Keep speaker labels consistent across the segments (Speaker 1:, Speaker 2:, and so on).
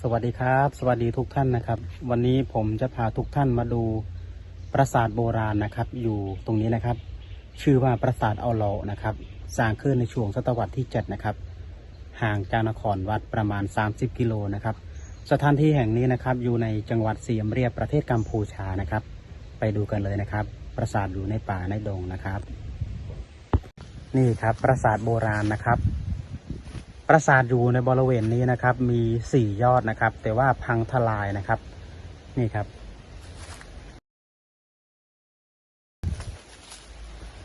Speaker 1: สวัสดีครับ สวัสดีทุกท่านนะครับ วันนี้ผมจะพาทุกท่านมาดูปราสาทโบราณนะครับ อยู่ตรงนี้นะครับ ชื่อว่าปราสาทเอาโลนะครับ สร้างขึ้นในช่วงศตวรรษที่7นะครับ ห่างจากนครวัดประมาณ 30 กิโลนะครับ สถานที่แห่งนี้นะครับ อยู่ในจังหวัดเสียมเรียบประเทศกัมพูชานะครับ ไปดูกันเลยนะครับ ปราสาทอยู่ในป่าในดงนะครับ นี่ครับปราสาทโบราณนะครับ ปราสาทอยู่ในบริเวณนี้นะครับ มีสี่ยอดนะครับ แต่ว่าพังทลายนะครับ นี่ครับ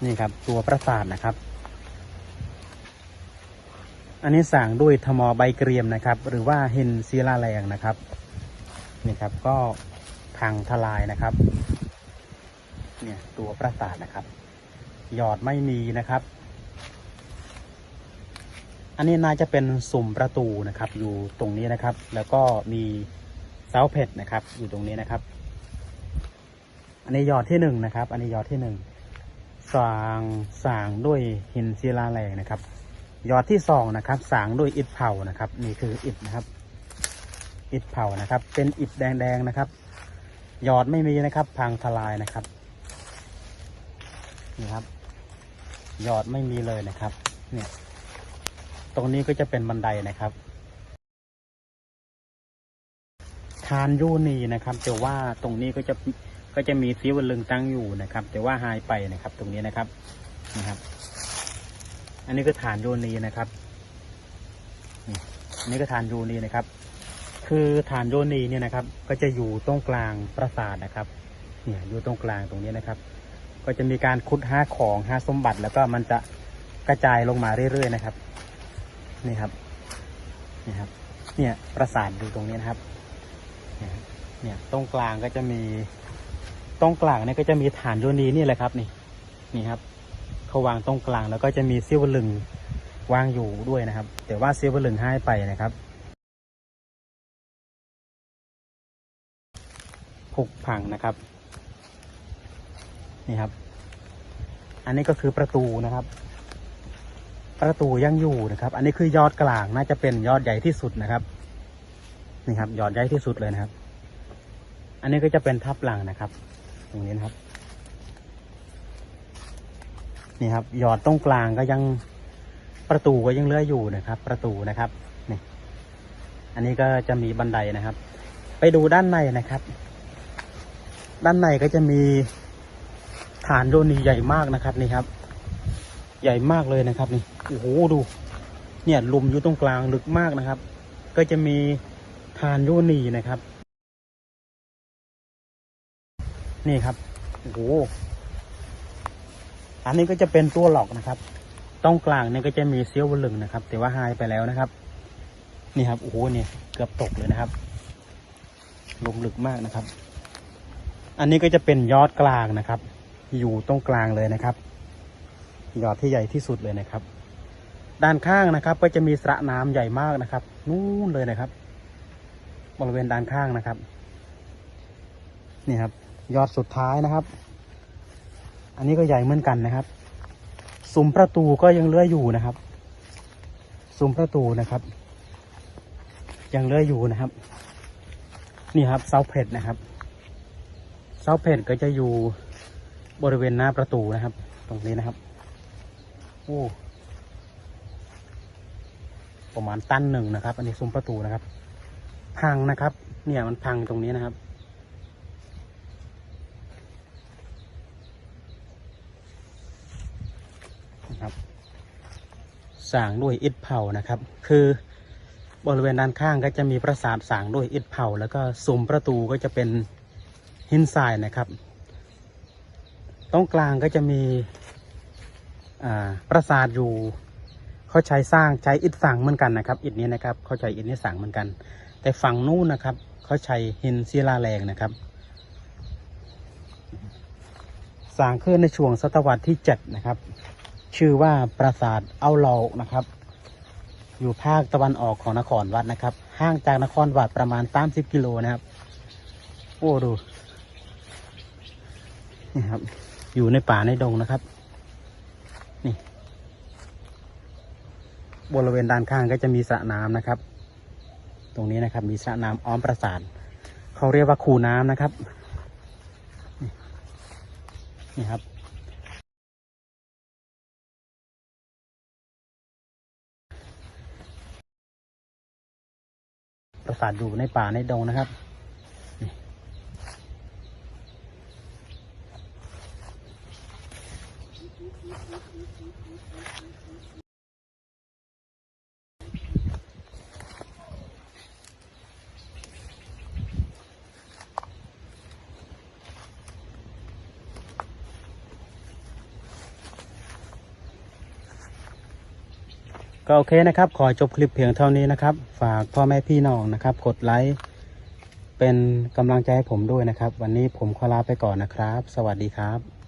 Speaker 1: นี่ครับตัวปราสาทนะครับ อันนี้สั่งด้วยทมอใบเกรียมนะครับ หรือว่าเฮนซีลาแรงนะครับ นี่ครับก็พังทลายนะครับ เนี่ยตัวปราสาทนะครับ หยอดไม่มีนะครับ อันนี้น่าจะเป็นสุ่มประตูนะครับ อยู่ตรงนี้นะครับ แล้วก็มีเสาเพชรนะครับ อยู่ตรงนี้นะครับ อันนี้ยอดที่หนึ่งนะครับ อันนี้ยอดที่หนึ่งสางสางด้วยหินศิลาแรงนะครับ ยอดที่สองนะครับ สางด้วยอิฐเผานะครับ นี่คืออิฐนะครับ อิฐเผานะครับ เป็นอิฐแดงๆนะครับ ยอดไม่มีนะครับ พังทลายนะครับนี่ครับ ยอดไม่มีเลยนะครับ เนี่ย ตรงนี้ก็จะเป็นบันไดนะครับทานยูนีนะครับ แต่ว่าตรงนี้ก็จะก็จะมีซีวันลึงตั้งอยู่นะครับ แต่ว่าหายไปนะครับ ตรงนี้นะครับนะครับ อันนี้ก็ฐานยูนีนะครับนี่อันนี้ก็ฐานยูนีนะครับ คือฐานโยนีเนี่ยนะครับ ก็จะอยู่ตรงกลางปราสาทนะครับ เนี่ยอยู่ตรงกลางตรงนี้นะครับ ก็จะมีการขุดห้าของห้าสมบัติ แล้วก็มันจะกระจายลงมาเรื่อยๆนะครับ นี่ครับนี่ครับ เนี่ยปราสาทอยู่ตรงนี้นะครับเนี่ยครับ เนี่ยตรงกลางก็จะมีตรงกลางเนี่ยก็จะมีฐานโยนีนี่แหละครับนี่ นี่ครับเขาวางตรงกลางแล้วก็จะมีซิวลึงวางอยู่ด้วยนะครับ แต่ว่าซิวลึงให้ไปนะครับผุพังนะครับ นี่ครับ อันนี้ก็คือประตูนะครับ ประตูยังอยู่นะครับ อันนี้คือยอดกลางน่าจะเป็นยอดใหญ่ที่สุดนะครับ นี่ครับ ยอดใหญ่ที่สุดเลยนะครับ อันนี้ก็จะเป็นทับหลังนะครับ ตรงนี้นะครับ นี่ครับ ยอดตรงกลางก็ยังประตูก็ยังเลื่อยอยู่นะครับ ประตูนะครับนี่อันนี้ก็จะมีบันไดนะครับ ไปดูด้านในนะครับ ด้านในก็จะมีฐานโยนีใหญ่มากนะครับนี่ครับ ใหญ่มากเลยนะครับนี่ โอ้โหดู เนี่ยลุมอยู่ตรงกลางลึกมากนะครับ ก็จะมีทานโยนีนะครับ นี่ครับโอ้โหอันนี้ก็จะเป็นตัวหลอกนะครับตรงกลางเนี่ยก็จะมีเซียววลึงนะครับ แต่ว่าหายไปแล้วนะครับ นี่ครับโอ้โหเนี่ยเกือบตกเลยนะครับลุมลึกมากนะครับ อันนี้ก็จะเป็นยอดกลางนะครับ อยู่ตรงกลางเลยนะครับ ยอดที่ใหญ่ที่สุดเลยนะครับ ด้านข้างนะครับ ก็จะมีสระน้ำใหญ่มากนะครับนู่นเลยนะครับ บริเวณด้านข้างนะครับ นี่ครับ ยอดสุดท้ายนะครับ อันนี้ก็ใหญ่เหมือนกันนะครับซุ้มประตูก็ยังเลื่อยอยู่นะครับซุ้มประตูนะครับ ยังเลื่อยอยู่นะครับ นี่ครับเสาเพชรนะครับเสาเพชรก็จะอยู่บริเวณหน้าประตูนะครับ ตรงนี้นะครับโอ้ ประมาณตันหนึ่งนะครับ อันนี้ซุ้มประตูนะครับ พังนะครับ เนี่ยมันพังตรงนี้นะครับ นะครับสางด้วยอิฐเผานะครับ คือบริเวณด้านข้างก็จะมีปราสาทสางด้วยอิฐเผา แล้วก็ซุ้มประตูก็จะเป็นหินทรายนะครับ ตรงกลางก็จะมีปราสาทอยู่ เขาใช้สร้างใช้อิฐสั่งเหมือนกันนะครับ อิฐนี้นะครับเขาใช้อิฐนี้สั่งเหมือนกัน แต่ฝั่งนู้นนะครับเขาใช้หินศิลาแรงนะครับสร้างขึ้นในช่วงศตวรรษที่เจ็ดนะครับ ชื่อว่าปราสาทเอาเหลานะครับ อยู่ภาคตะวันออกของนครวัดนะครับ ห่างจากนครวัดประมาณ 30 กิโลนะครับ โอ้ดูนี่ครับ อยู่ในป่าในดงนะครับ นี่ บริเวณด้านข้างก็จะมีสระน้ำนะครับ ตรงนี้นะครับ มีสระน้ำอ้อมปราสาทเขาเรียกว่าคูน้ำนะครับนี่นี่ครับ ปราสาทอยู่ในป่าในดงนะครับ ก็โอเคนะครับ ขอจบคลิปเพียงเท่านี้นะครับ ฝากพ่อแม่พี่น้องนะครับ กดไลค์เป็นกำลังใจให้ผมด้วยนะครับ วันนี้ผมขอลาไปก่อนนะครับ สวัสดีครับ